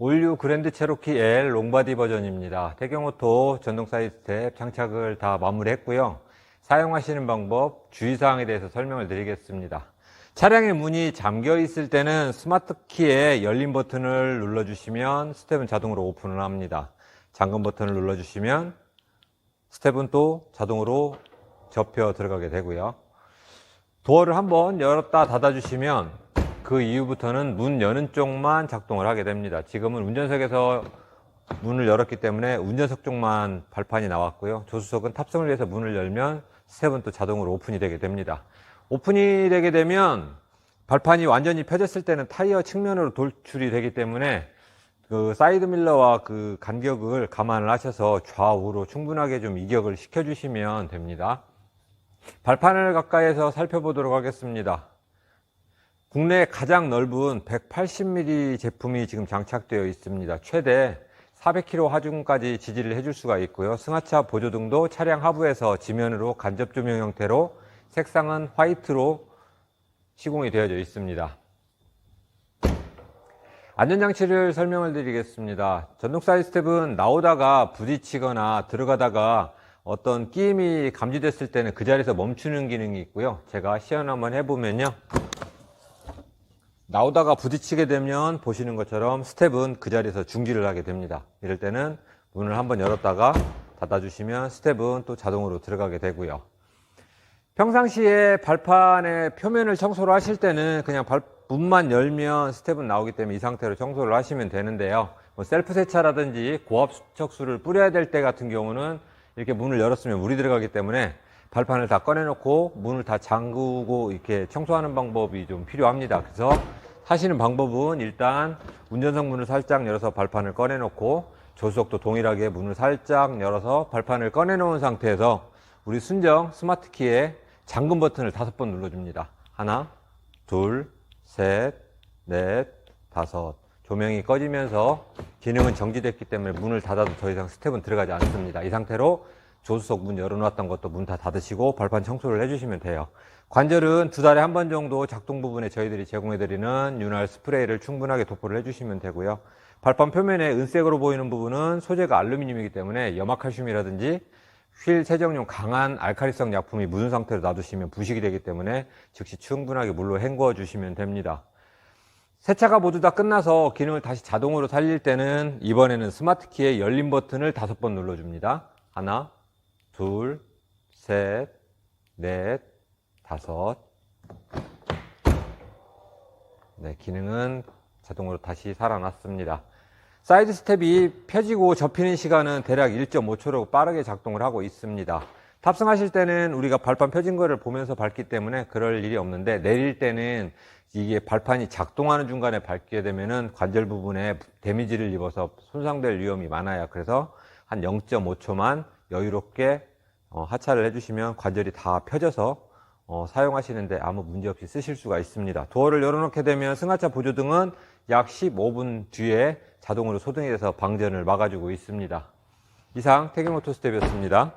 올류 그랜드 체로키 L 롱바디 버전입니다. 태경오토 전동 사이드 스텝 장착을 다 마무리했고요. 사용하시는 방법, 주의사항에 대해서 설명을 드리겠습니다. 차량의 문이 잠겨 있을 때는 스마트 키에 열린 버튼을 눌러주시면 스텝은 자동으로 오픈을 합니다. 잠금 버튼을 눌러주시면 스텝은 또 자동으로 접혀 들어가게 되고요. 도어를 한번 열었다 닫아주시면 그 이후부터는 문 여는 쪽만 작동을 하게 됩니다. 지금은 운전석에서 문을 열었기 때문에 운전석 쪽만 발판이 나왔고요. 조수석은 탑승을 위해서 문을 열면 스텝은 또 자동으로 오픈이 되게 됩니다. 오픈이 되게 되면 발판이 완전히 펴졌을 때는 타이어 측면으로 돌출이 되기 때문에 그 사이드 밀러와 그 간격을 감안을 하셔서 좌우로 충분하게 좀 이격을 시켜주시면 됩니다. 발판을 가까이에서 살펴보도록 하겠습니다. 국내 가장 넓은 180mm 제품이 지금 장착되어 있습니다. 최대 400km 하중까지 지지를 해줄 수가 있고요. 승하차 보조등도 차량 하부에서 지면으로 간접 조명 형태로 색상은 화이트로 시공이 되어져 있습니다. 안전장치를 설명을 드리겠습니다. 전동 사이드 스텝은 나오다가 부딪히거나 들어가다가 어떤 끼임이 감지됐을 때는 그 자리에서 멈추는 기능이 있고요. 제가 시연 한번 해보면요. 나오다가 부딪히게 되면 보시는 것처럼 스텝은 그 자리에서 중지를 하게 됩니다. 이럴 때는 문을 한번 열었다가 닫아주시면 스텝은 또 자동으로 들어가게 되고요. 평상시에 발판의 표면을 청소를 하실 때는 그냥 발, 문만 열면 스텝은 나오기 때문에 이 상태로 청소를 하시면 되는데요. 뭐 셀프 세차라든지 고압 수척수를 뿌려야 될 때 같은 경우는 이렇게 문을 열었으면 물이 들어가기 때문에 발판을 다 꺼내놓고 문을 다 잠그고 이렇게 청소하는 방법이 좀 필요합니다. 그래서 하시는 방법은 일단 운전석 문을 살짝 열어서 발판을 꺼내놓고 조수석도 동일하게 문을 살짝 열어서 발판을 꺼내놓은 상태에서 우리 순정 스마트 키에 잠금 버튼을 다섯 번 눌러줍니다. 하나, 둘, 셋, 넷, 다섯. 조명이 꺼지면서 기능은 정지됐기 때문에 문을 닫아도 더 이상 스텝은 들어가지 않습니다. 이 상태로 조수석 문 열어놨던 것도 문 다 닫으시고 발판 청소를 해주시면 돼요. 관절은 두 달에 한 번 정도 작동 부분에 저희들이 제공해드리는 윤활 스프레이를 충분하게 도포를 해주시면 되고요. 발판 표면에 은색으로 보이는 부분은 소재가 알루미늄이기 때문에 염화칼슘이라든지 휠 세정용 강한 알카리성 약품이 묻은 상태로 놔두시면 부식이 되기 때문에 즉시 충분하게 물로 헹궈 주시면 됩니다. 세차가 모두 다 끝나서 기능을 다시 자동으로 살릴 때는 이번에는 스마트 키의 열림 버튼을 다섯 번 눌러줍니다. 하나, 둘, 셋, 넷, 다섯. 네, 기능은 자동으로 다시 살아났습니다. 사이드 스텝이 펴지고 접히는 시간은 대략 1.5초로 빠르게 작동을 하고 있습니다. 탑승하실 때는 우리가 발판 펴진 거를 보면서 밟기 때문에 그럴 일이 없는데 내릴 때는 이게 발판이 작동하는 중간에 밟게 되면은 관절 부분에 데미지를 입어서 손상될 위험이 많아요. 그래서 한 0.5초만 여유롭게 어, 하차를 해주시면 관절이 다 펴져서 어, 사용하시는데 아무 문제 없이 쓰실 수가 있습니다. 도어를 열어놓게 되면 승하차 보조등은 약 15분 뒤에 자동으로 소등이 돼서 방전을 막아주고 있습니다. 이상 태경오토 스텝이었습니다.